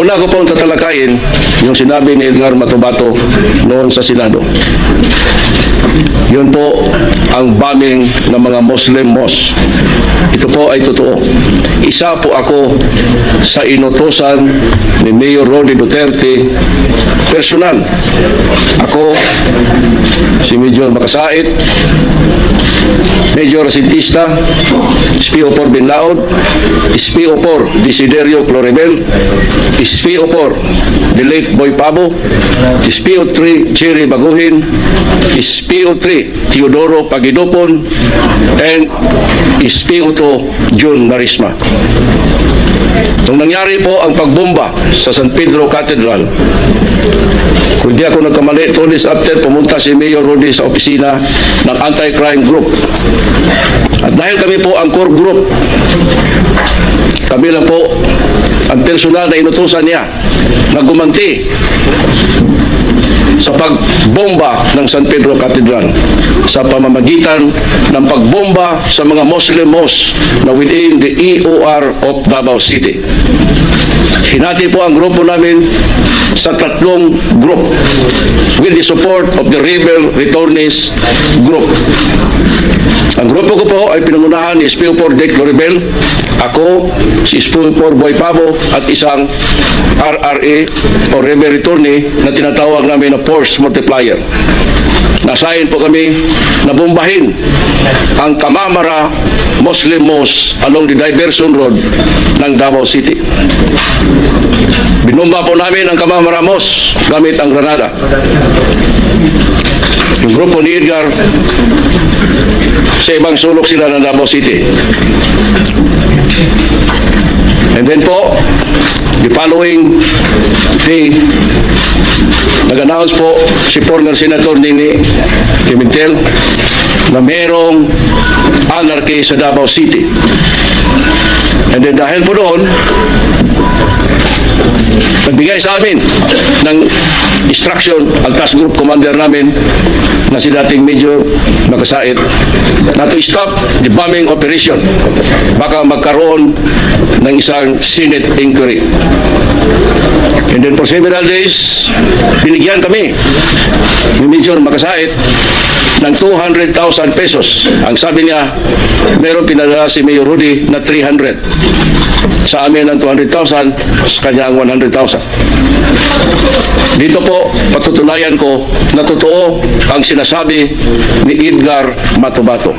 Una ko pong tatalakayin yung sinabi ni Edgar Matubato noon sa Senado. Yun po ang bombing ng mga Muslim mosque. Ito po ay totoo. Isa po ako sa inutosan ni Mayor Rodi Duterte personal. Ako, si Major Makasait, Major Sintista, SPO4 Bin Laod, SPO4 Desiderio Cloribel, SPO4 the late Boy Pabo, SPO3 Jerry Baguhin, SPO3 Teodoro Pagidopon, and SPO2 June Marisma. Nung nangyari po ang pagbomba sa San Pedro Cathedral, kung di ako nagkamali, two days after, pumunta si Mayor Rudy sa opisina ng anti-crime group. At dahil kami po ang core group, kami lang po ang personal na inutusan niya na gumanti sa pagbomba ng San Pedro Cathedral sa pamamagitan ng pagbomba sa mga Muslim mosques na within the EOR of Davao City. Hinati po ang grupo namin sa tatlong group with the support of the Rebel Returnees Group. Ang grupo ko po ay pinangunahan ni SPO4 Dick Loribel, ako, si SPO4 Boy Pavo at isang RRA o Rebel Returnee na tinatawag namin na Force Multiplier. Nasayin po kami na bombahin ang Kamamara Muslim Mosque along the Diversion Road ng Davao City. Binumba po namin ang Kamamara Mosque gamit ang granada. Yung grupo ni Edgar, sa ibang sulok sila ng Davao City. And then po, the following day, nag-announce po si former Senator Nini Pimentel na merong anarchy sa Davao City. And then dahil po doon, nagbigay sa amin ng instruction ang task group commander namin na si dating Major Magkasait na to stop the bombing operation. Baka magkaroon ng isang Senate inquiry. And then for several days, binigyan kami ni Major Makasait ng 200,000 pesos. Ang sabi niya, meron pinadala si Mayor Rudy na 300. Sa amin ang 200,000, sa kanya ang 100,000. Dito po, patutunayan ko na totoo ang sinasabi ni Edgar Matubato.